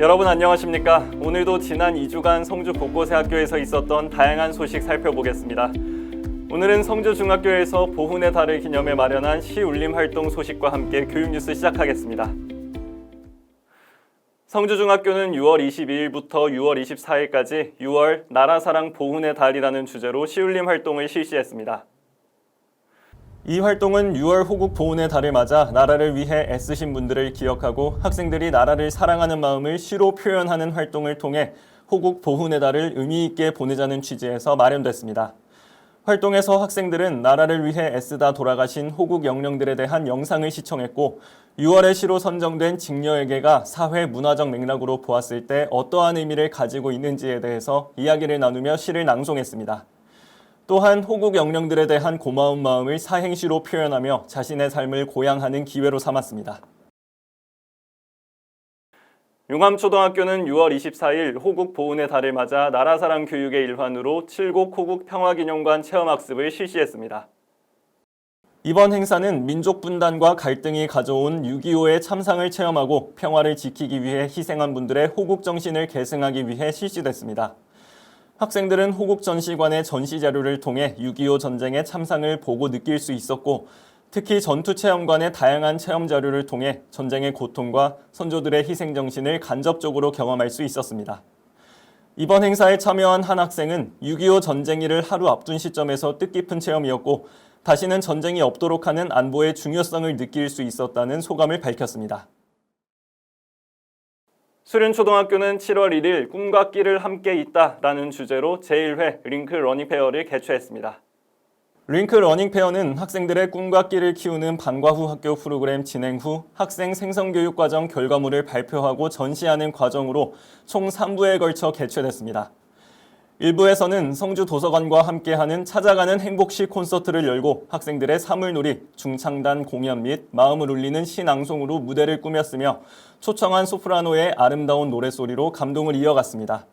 여러분 안녕하십니까? 오늘도 지난 2주간 성주 곳곳의 학교에서 있었던 다양한 소식 살펴보겠습니다. 오늘은 성주 중학교에서 보훈의 달을 기념해 마련한 시 울림 활동 소식과 함께 교육 뉴스 시작하겠습니다. 성주중학교는 6월 22일부터 6월 24일까지 6월 나라사랑 보훈의 달이라는 주제로 시울림 활동을 실시했습니다. 이 활동은 6월 호국 보훈의 달을 맞아 나라를 위해 애쓰신 분들을 기억하고 학생들이 나라를 사랑하는 마음을 시로 표현하는 활동을 통해 호국 보훈의 달을 의미 있게 보내자는 취지에서 마련됐습니다. 활동에서 학생들은 나라를 위해 애쓰다 돌아가신 호국 영령들에 대한 영상을 시청했고 6월의 시로 선정된 직녀에게가 사회 문화적 맥락으로 보았을 때 어떠한 의미를 가지고 있는지에 대해서 이야기를 나누며 시를 낭송했습니다. 또한 호국 영령들에 대한 고마운 마음을 사행시로 표현하며 자신의 삶을 고양하는 기회로 삼았습니다. 용암초등학교는 6월 24일 호국 보훈의 달을 맞아 나라사랑 교육의 일환으로 칠곡 호국 평화기념관 체험학습을 실시했습니다. 이번 행사는 민족 분단과 갈등이 가져온 6.25의 참상을 체험하고 평화를 지키기 위해 희생한 분들의 호국 정신을 계승하기 위해 실시됐습니다. 학생들은 호국 전시관의 전시 자료를 통해 6.25 전쟁의 참상을 보고 느낄 수 있었고 특히 전투 체험관의 다양한 체험 자료를 통해 전쟁의 고통과 선조들의 희생 정신을 간접적으로 경험할 수 있었습니다. 이번 행사에 참여한 한 학생은 6.25 전쟁일을 하루 앞둔 시점에서 뜻깊은 체험이었고 다시는 전쟁이 없도록 하는 안보의 중요성을 느낄 수 있었다는 소감을 밝혔습니다. 수련초등학교는 7월 1일 꿈과 끼를 함께 있다 라는 주제로 제1회 링크 러닝페어를 개최했습니다. 링크 러닝페어는 학생들의 꿈과 끼를 키우는 방과 후 학교 프로그램 진행 후 학생 생성교육 과정 결과물을 발표하고 전시하는 과정으로 총 3부에 걸쳐 개최됐습니다. 1부에서는 성주 도서관과 함께하는 찾아가는 행복시 콘서트를 열고 학생들의 사물놀이, 중창단 공연 및 마음을 울리는 시낭송으로 무대를 꾸몄으며 초청한 소프라노의 아름다운 노래소리로 감동을 이어갔습니다.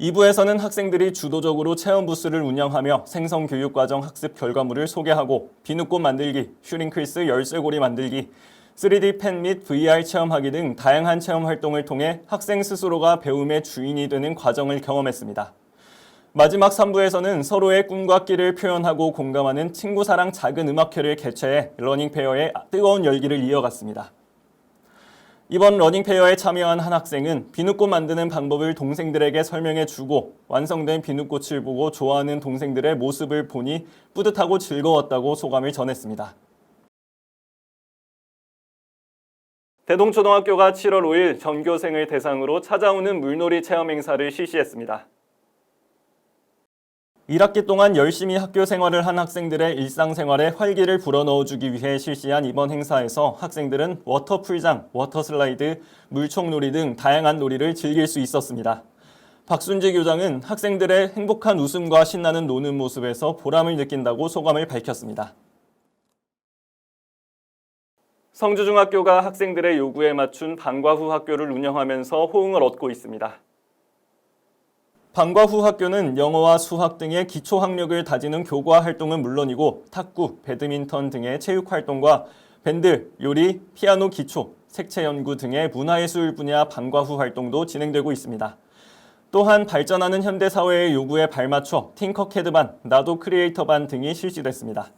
2부에서는 학생들이 주도적으로 체험 부스를 운영하며 생성 교육 과정 학습 결과물을 소개하고 비누꽃 만들기, 슈링크리스 열쇠고리 만들기, 3D 펜 및 VR 체험하기 등 다양한 체험 활동을 통해 학생 스스로가 배움의 주인이 되는 과정을 경험했습니다. 마지막 3부에서는 서로의 꿈과 끼를 표현하고 공감하는 친구 사랑 작은 음악회를 개최해 러닝 페어의 뜨거운 열기를 이어갔습니다. 이번 러닝 페어에 참여한 한 학생은 비누꽃 만드는 방법을 동생들에게 설명해 주고 완성된 비누꽃을 보고 좋아하는 동생들의 모습을 보니 뿌듯하고 즐거웠다고 소감을 전했습니다. 대동초등학교가 7월 5일 전교생을 대상으로 찾아오는 물놀이 체험 행사를 실시했습니다. 1학기 동안 열심히 학교 생활을 한 학생들의 일상생활에 활기를 불어넣어주기 위해 실시한 이번 행사에서 학생들은 워터풀장, 워터슬라이드, 물총놀이 등 다양한 놀이를 즐길 수 있었습니다. 박순지 교장은 학생들의 행복한 웃음과 신나는 노는 모습에서 보람을 느낀다고 소감을 밝혔습니다. 성주중학교가 학생들의 요구에 맞춘 방과 후 학교를 운영하면서 호응을 얻고 있습니다. 방과 후 학교는 영어와 수학 등의 기초 학력을 다지는 교과 활동은 물론이고 탁구, 배드민턴 등의 체육 활동과 밴드, 요리, 피아노 기초, 색채 연구 등의 문화예술 분야 방과 후 활동도 진행되고 있습니다. 또한 발전하는 현대 사회의 요구에 발맞춰 팅커캐드 반, 나도 크리에이터 반 등이 실시됐습니다.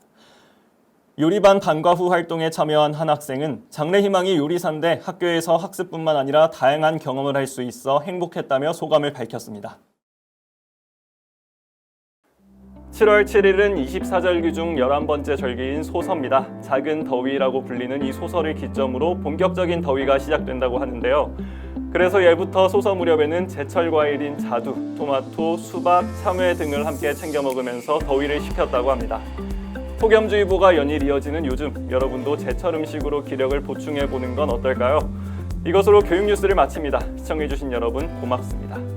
요리반 방과 후 활동에 참여한 한 학생은 장래 희망이 요리사인데 학교에서 학습뿐만 아니라 다양한 경험을 할 수 있어 행복했다며 소감을 밝혔습니다. 7월 7일은 24절기 중 11번째 절기인 소서입니다. 작은 더위라고 불리는 이 소서를 기점으로 본격적인 더위가 시작된다고 하는데요. 그래서 예부터 소서 무렵에는 제철 과일인 자두, 토마토, 수박, 참외 등을 함께 챙겨 먹으면서 더위를 식혔다고 합니다. 폭염주의보가 연일 이어지는 요즘 여러분도 제철 음식으로 기력을 보충해 보는 건 어떨까요? 이것으로 교육 뉴스를 마칩니다. 시청해 주신 여러분 고맙습니다.